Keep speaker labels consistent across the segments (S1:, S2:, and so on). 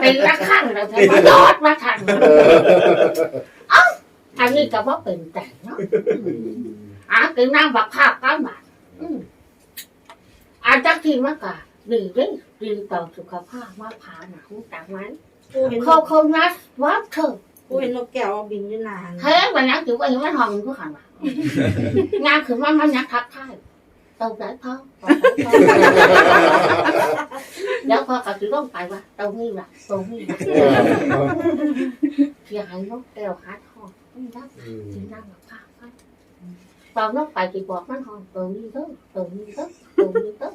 S1: เป็นละข้างเราเห็นไหมยอดมาทันเอ้าอันนี้ก็ว่าเป็นแต่เนาะอะคือนั่งบักภาพก้อนบาทอืมอาจจะทีมากกว่าดีเลยดีต่อสุขภาพมากพาหนักจังไหม
S2: ปูเห็น
S1: เขาเขานัดว่าเธอ
S2: ปูเห็นนกแก้วบินอยู่นาน
S1: เฮ้ยวันนั้นถือว่ายังไม่ทองทุกขันว่ะงานคือมันมันยักทักทายตรงไหนพ่อ ตรงไหนพ่อแล้วพอกับถือต้องไปว่าตรงนี้ว่ะตรงนี้ว่ะเสียหายนกแก้วหาทองไม่ได้ที่นั่งกับข้าวตอนนกไปจีบอกมันทองตรงนี้เด้อตรงนี้เด้อตรงนี้เด้อ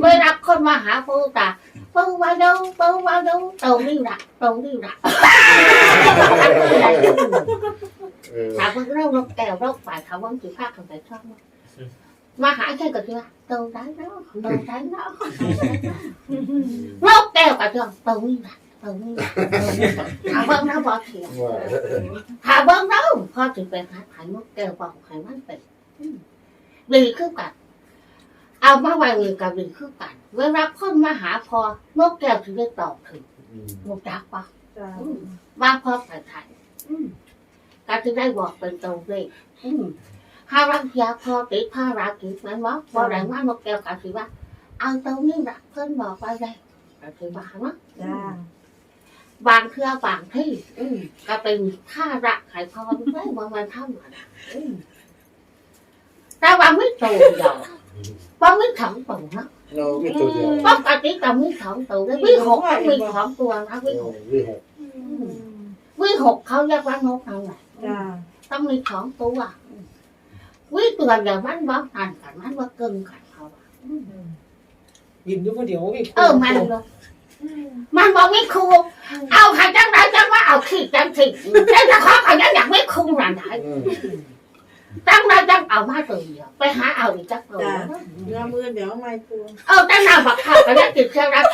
S1: ไม่รับคนมาหาปูตาปูว่า đâu ปูว่า đâu ตรงนี้ละตรงนี้ละถามว่าเรานกแก้วเราฝ่ายเขาว่าถือผ้ากันไปชอบมาหาแค่ก็คือตรงได้เนาะตรงได้เนาะนกแก้วก็คือตรงนี้แหละตรงนี้แหละถามว่าเราบอกเถียงถามว่าเราพอถึงไปหาขายนกแก้วบอกขายมันเป็นดีขึ้นกัน เอามาไว้เลยกับดีขึ้นกันเวลาคนมาหาพอนกแก้วถึงได้ตอบถึงนกจักปะ
S2: จ้า
S1: ว่าพ่อไปไทยอืมก็จะได้บอกเป็นตรงเลยอืม ถ้ารักยาพอติดผ้ารักติดนั้นวะพอแรงว่านกแก้วก็ถือว่า เอาตรงนี้รักเพื่อนบอกไปเลยก็ถือว่าเนาะ
S2: จ้า
S1: บางเครือบางที่อืมก็เป็นค่ารักไข่พอไม่ว่ามันเท่าไหร่อืมแต่ว่าไม่โตเดียวว่าไม่ถองตัวนะ
S3: เราไม่ตัวเดียว
S1: ปกติก็ไม่ถองตัวเลยวิหกก็มีสองตัวนะวิหก
S3: วิหก
S1: วิหกเขาเรียกว่านกอะไร
S2: จ้า
S1: ต้องมีสองตัว วิตัวเดียวมันบอกกันกันมันว่าเกินกันเขาอะ
S4: บินอยู่คนเดียวมี
S1: เออมันเลยมันบอกไม่คูลเอาใครจังไรจังว่าเอาขี้จังสิแต่ถ้าเขาเขายังอยากไม่คูลนั่นไหนจังไรจังเอามาตัวเดียวไปหาเอาอีกจักตัว
S2: เนื้อมือเดี๋ยวไม่ปู
S1: เออแต่น้ำบักข้าวก็ยังกินเชื่อรัก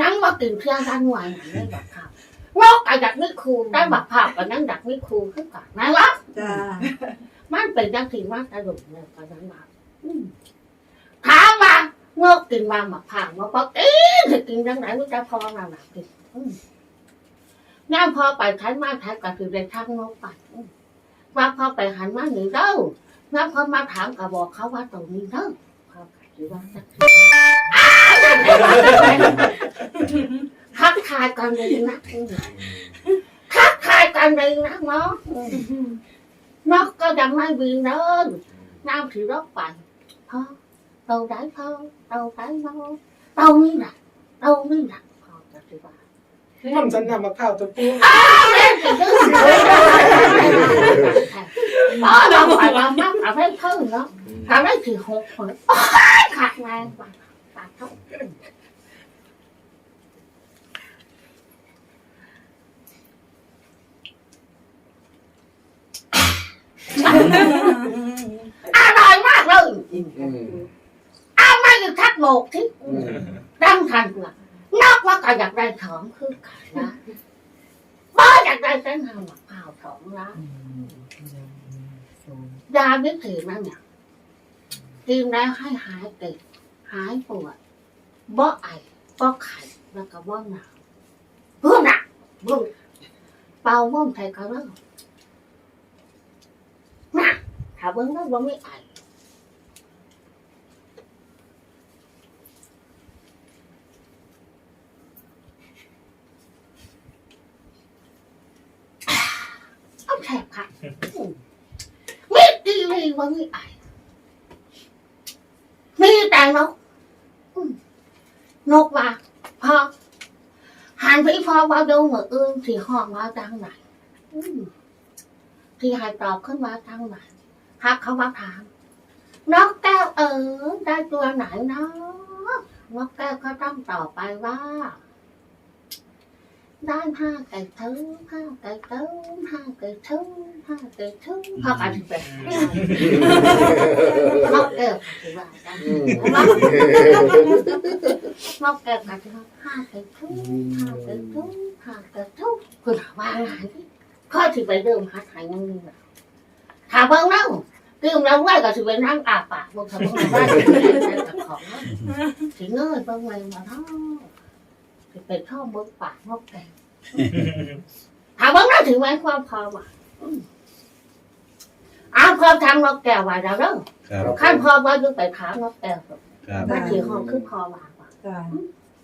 S1: นั่งว่ากินเชื่อรักหวานไม่บักข้าวงอกก็อยากไม่คูลแต่บักข้าวก็ยังอยากไม่คูลขึ้นก่อนนะวะ
S2: จ้า
S1: มันเป็นจังสีมากกระดุมเลยกระนั้นมาถามว่างอกกินมาหมักผ่างมาปอกเอ๊ะจะกินจังไหนมันจะพอเราหนักกินย่ามพอไปท้ายมาท้ายก็คือได้ทางงอกไปว่าพอไปหันมาหนีเด้อน้าพอมาถามก็บอกเขาว่าตรงนี้เด้อพอคิดว่าทักทายกันเลยนะทักทายกันเลยนะเนาะ nó có đằng mai vì nó nam thì rót bạn thôi đâu đáy thôi đâu đáy thôi đâu mới đặt đâu mới đặt thôi cho chị bà
S4: ทำสันนำมาข้าวตัวปู
S1: em thì cứ đó đâu phải bà mắt bà thấy thứ nữa bà nói thì hụt rồi khạc này bà bà thôi อ ร่อยมากเลยเอามาอยู่ทักโบกที่ดังทันว่านอกว่าก็อยากได้ของคือกันนะบ่อยากได้เส้นทางมะพร้าวสองนะยาวิถีนั่นเนี่ยกินแล้วให้หายติดหายปวดบ่ไอบ่ไข้แล้วก็บ่หนาวเพื่อหนักบุ้งเป่าม่วงใส่กระเรื่องน่ะ ถ้าเบิ่งแล้วบ่ไม่ไอเอาแฉกค่ะมีดีเลยว่ามีไอมีแต่นกอืมนกว่าพอหันไปพอว่าดูเหมือนอื่นที่ห้องว่าจังไหนที่หายตอบขึ้นมาจังไหน ฮักเขามาถามนกแก้วเออได้ตัวไหนนะนกแก้วก็ต้องตอบไปว่า ได้ห้าไก่ thứ ห้าไก่ thứ ห้าไก่ thứ ห้าไก่ thứ ห้าไก่ thứ แปนกแก้วถือว่าได้นกแก้วก็ถือห้าไก่ thứ ห้าไก่ thứ ห้าไก่ thứ คุณว่าไงข้อที่ไปเริ่มหาถ่ายยังงถามเบิ่งเล่า ดื่มแล้วไว้ก็ถือเป็นนั่งอาปากบนถนนบ้านเป็นกับของถึงเงยบางเลยมาเนาะถือเป็นข้าวเบิ้งปากงอกแดงถามว่าน่าถึงไหมความพอว่ะอ้าวพอทำนกแก้วไว้แล้วเด้อ
S3: ครับ
S1: ขั้นพอว่ายังไปถามนกแก้ว
S3: ครับ
S1: มาถือห้องขึ้นคอวางว่ะ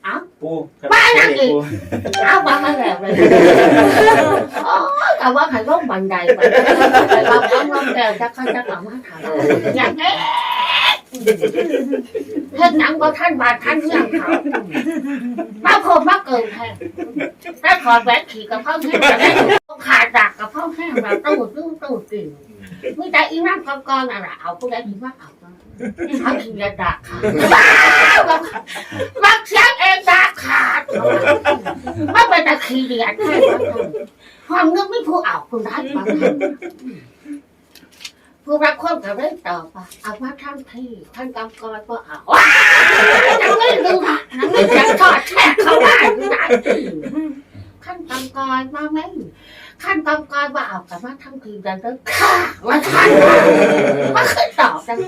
S2: จ้ะ
S5: ปูครับ
S1: บ้านหลัง
S5: ปู
S1: อีกอ้าววางมาแล้วเลยอ๋อแต่ว่าขันลงบันไดไปแต่เราพร้อมนกแก้วจะขั้นจะกลับมาถามอย่างนี้เฮ็ดหนังก็ท่านบาดท่านเรื่องเขามาคมมาเกินแทนได้ถอดแหวนขี่กับพ่อแห้งได้ขาดดักกับพ่อแห้งแบบตู้ตู้ตู้กิน มีแต่อีนั่งกองๆน่ะล่ะเอาผู้ใดคิดว่าเอาเขาขี่จะดักขาดบ้ามักเสียงเองดักขาดมันเป็นตะขี้เดียดแค่นั้นความนึกไม่ผู้เอาคุณได้ฟังผู้รักคนกับเรื่องต่อไปเอามาทำที่ท่านกำกรก็เอาว้าวยังไม่ดูค่ะยังไม่จะทอดแช่เขาได้ดูได้ขั้น กำกรมาไหมขั้นกำกรว่าเอากับมาทำทีดันเด้อค่ะว่าทันมันคือตอบจัง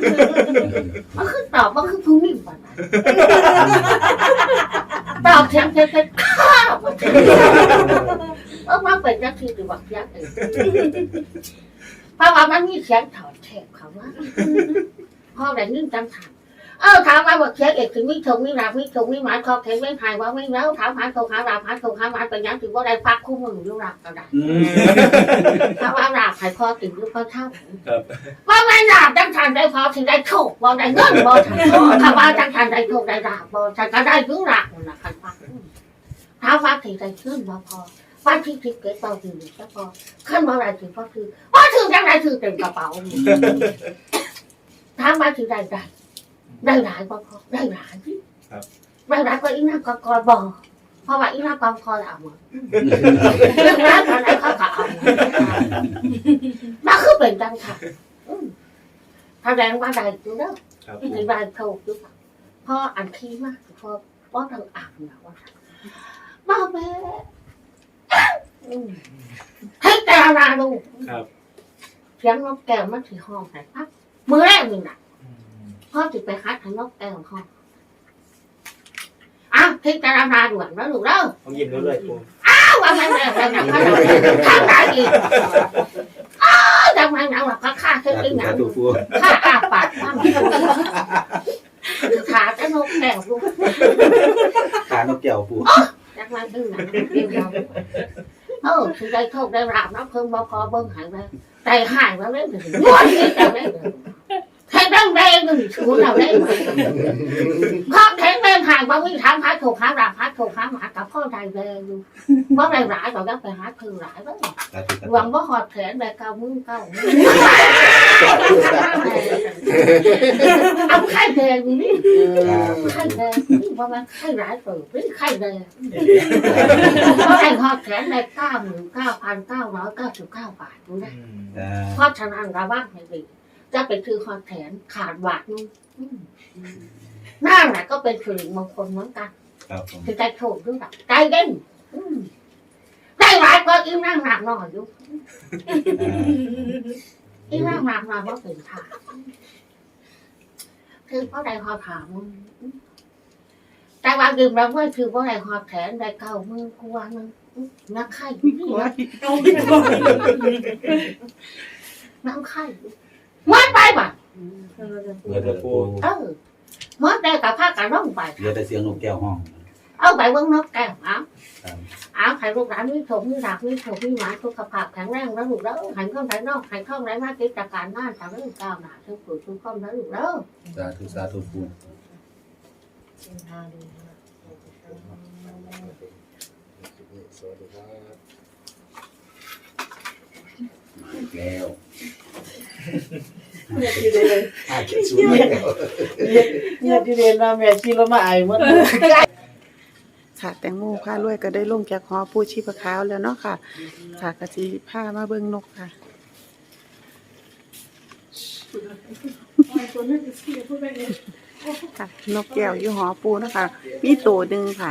S1: มันคือตอบมันคือผู้มีปัญหาตอบเสียงเพชรค่ะว่าทันเออมาเป็นนักทีหรือว่ายักษ์เองเพราะว่ามันมีเสียงถอดแฉกเขาว่าพ่อได้ยินจังทัน เออถามว่าบอกเสียงเอกถึงมิชงมิรามิชงมิหมายคอแข็งไม่หายว่าไม่แล้วถามหาตรงหาราหาตรงหาหมายเป็นยังถือว่าได้พักคู่มืออยู่หลักก็ได้
S5: อืม
S1: ถ้าว่าราบหายคอติดอยู่ก็เท่า
S5: ครับ
S1: ว่าไม่ราบจังทันได้พอถึงได้โชคบ่ได้เงินบ่ทันถ้าว่าจังทันได้โชคได้ราบบ่ทันก็ได้ยุ่งหลักนั่นนะคันพักถ้าว่าถึงได้ขึ้นบ่พอว่าที่ทิพเก็ตเบาถึงก็พอขั้นบ่ได้ถึงก็คือว่าถึงจังได้ถึงเต็มกระเป๋าถามว่าถึงได้ได้ ได้หลายบ่พอได้หลายครับได้หลายก็อีนั่งก็กอบ่เพราะว่าอีนั่งกองคอเอาหมดเรื่องร้านอะไรเขาก็เอามันคือเป็นจังค่ะอืมแสดงว่าได้อยู่แล้ว
S5: ครับ
S1: ที่
S5: ปู
S1: ที่บ้านเขาอยู่พ่ออันขี้มากพ่อพ่อทางอ่างนะว่าบ้าแม่ให้แต่ละดู
S5: ครับ
S1: เสียงนกแก้วมันถือห้องไหนพักมือแรกนี่นะ พ่อติดไปคัดทางนกแก้วห้องอ้าวที่แต่ละนาด่วนแล้วลูกเด้อ
S5: ผมหยิบนู้นเลยปู
S1: อ้าวว่ามันแบบแบบแบบทางไหนอีกอ้าวทำไมหนังหลับค่าเส้น
S3: สา
S1: อี
S3: ธุ
S1: หนั
S3: สางธุปู
S1: ข้าอาปากข้ามันขาจะนกแก้วลูก
S3: ขานกแก้วปู
S1: จักมันดื้อหนังเดียวเราเออคือได้โชคได้ราบน้ำเพิ่งบ่พอเบิ่งหายไปใจหายมาเลยงวดนี้แต่ไม่แข็งแร งแรงหนึ่งชูเราได้ไหมเพราะแข็งแรงหายว่าวิ่งทางหาถูกหาราบหาถูกหาหมากับพ่อใจแรงอยู่เพราะได้หลายต่อยังไปหาคือหลายแล้ว
S3: สาธุสาธุ
S1: หวังว่าหอดแขนแบบเกามือเก้าเอาไข่แดงนี่
S3: ครับ
S1: ไข่แดงนี่ว่ามันไข่ร้ายเปิดนี่ไข่แดงเพราะไอ้หอดแขนในเก้าหมื่นเก้าพันเก้าร้อยเก้าสิบเก้าบาทดูนะ
S5: อืม
S3: อ่า
S1: เพราะฉะนั้นระวังให้ดี จะเป็นคือหอดแขนขาดบาทนึงอืมนั่นแหละก็เป็นสิริมงคลเหมือนกัน
S3: ครับผม
S1: คือใจโฉบด้วยแบบใจเด่นอืมได้หลายก็อิ่มนั่งหนักหน่อยอยู่
S3: อ่า
S1: อีร่างรามมาว่าเป็นถามคือเพราะใดหอถามแต่ว่าดื่มแล้วไม่คือเพราะใดหอแขนใดเก่ามือกลัวนึงนักไข่นักไข่ มันไปบ่ะ
S3: เหลือแต่ปู
S1: เออมันได้กับผ้ากันร่องไป
S3: เหลือแต่เสียงนกแก้วห้อง
S1: เอาไปเบิ้งนกแก้วอ้าว
S3: ครับ
S1: อ้าวให้ลูกหลานมีถมมีหลักมีถมมีหมายสุขภาพแข็งแรงแล้วลูกแล้วหันเข้าไหนนอกหันเข้าไหนมากิจการงานทำเรื่องก้าวหน้าทุกผู้ทุกคนแล้วลูกแล้ว
S3: สาธุสาธุปูมาอีกแล้ว
S2: เงียบอยู่เลย
S3: ห้าเจ็ดศูนย์แล้ว
S2: เงียบอยู่เลยนะแม่ชีเรามาไอ้หมด
S6: ค่ะแตงโมค่ะรวยก็ได้ลงจากหอปูชีพขาวแล้วเนาะค่ะ ค่ะกะสิผ้ามาเบิ่งนกค่ะ ค่ะ นกแก้วอยู่หอปูเนาะคะมีตัวหนึ่งค่ะ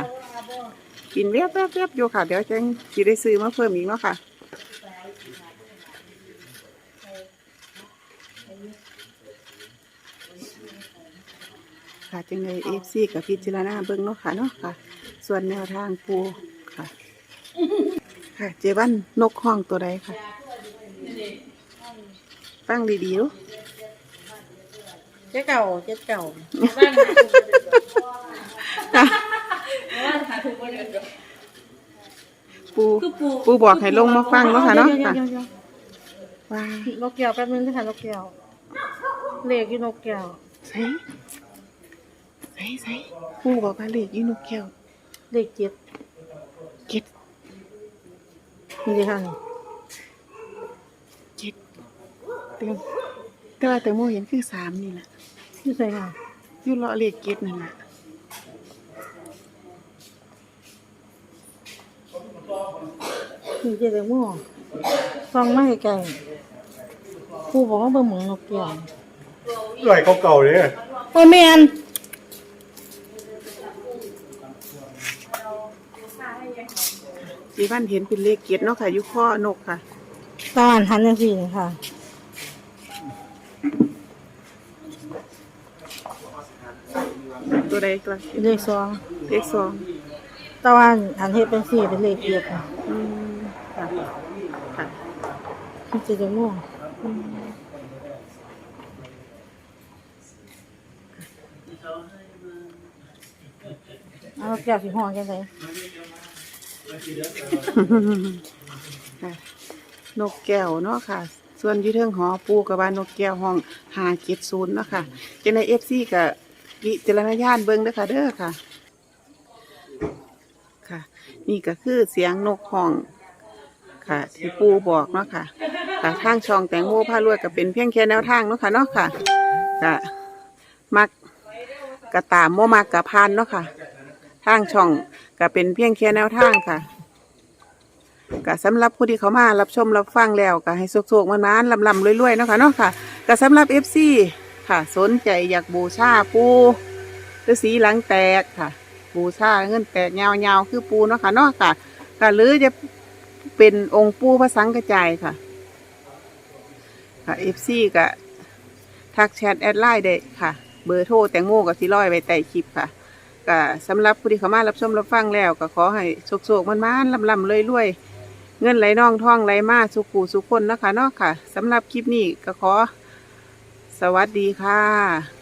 S6: กินแวบแวบแวบอยู่ค่ะ เดี๋ยวจังสิได้ซื้อมาเพิ่มอีกเนาะค่ะ ค่ะจังเลยเอฟซีกับพิจารณาเบิ้งเนาะค่ะเนาะค่ะ ส่วนแนวทางปูค่ะ ค่ะ เจวันนกห้องตัวใดค่ะตั้งดีดีน
S2: เจ๊เก่าเจ๊เก่าบ้านกบ้า
S6: ปูปูบอกให้ลงมาฟังเนาะค่ะเนาะค่ะ
S2: ว้า นกแก้วแป๊บนึงนะคะนกแก้ว เลขอยู่นกแก้ว
S6: ใส่ใส่ใส่ปูบอกว่าเลขอยูนกแก้ว
S2: เลขเจ็ด
S6: เจ็ด
S2: นี่เลยค่ะนี่
S6: เจ็ดเต็มแต่ว่าแต่โมเห็นคือสามนี่แหละ
S2: นี่ใส่ค่ะ
S6: อยู่เลาะเลขเจ็ดนั่นแหละ
S2: นี่เจ๊แตงโมฟังไม่ไกลครูบอกว่าเบิ่งหมองนกแก้ว
S5: ลอยเก่าๆเลย
S2: โอ้แมน
S6: จีบ้านเห็นเป็นเลขเจ็ดเนาะค่ะอยู่ข้อนกค่ะ
S2: ตอนหันจังซี่นี่ค่ะ
S6: ตัวใดตัว
S2: เลขสอง
S6: เลขสอง
S2: ตะวันหันเฮ็ดเป็นสี่เป็นเลขเจ็ดค่ะ
S6: อืมค่ะค่ะ
S2: นี่เจ๊แตงโม เอานกแก้วสิห้องจังได
S6: ค่ะนกแก้วเนาะค่ะ ส่วนอยี่เทิงหอปูกับบ้านนกแก้วห้องหาเจ็ดศูนย์เนาะค่ะจังในเอฟซีกับวิจารณญาณเบิ้งเด้อค่ะเด้อค่ะ ค่ะ นี่ก็คือเสียงนกห้องค่ะ ที่ปูบอกเนาะค่ะค่ะทางช่องแตงโมพารวยก็เป็นเพียงแค่แนวทางเนาะค่ะเนาะค่ะก็มักกระตามโมมักกระพานเนาะค่ะ ทางช่องก็เป็นเพียงแค่แนวทางค่ะก็สำหรับผู้ที่เขามารับชมรับฟังแล้วก็ให้สุกๆมานานๆลำๆรวยๆเนาะค่ะเนาะค่ะก็สำหรับเอฟซีค่ะ สนใจอยากบูชาปูฤาษีหลังแตกค่ะ บูชาเงินแตกยาวๆคือปูเนาะค่ะเนาะค่ะก็หรือจะเป็นองค์ปูพระสังกระจายค่ะค่ะเอฟซีก็ทักแชทแอดไลน์ได้ค่ะ เบอร์โทรแตงโมกับที่ร้อยไว้ใต้คลิปค่ะ ก็สำหรับผู้ที่เข้ามารับชมรับฟังแล้วก็ขอให้โชคๆมันมันลำลำรวยๆเงินไหลน่องท่องไหลมาสุขูสุขคนนะคะเนาะค่ะสำหรับคลิปนี้ก็ขอ สวัสดีค่ะ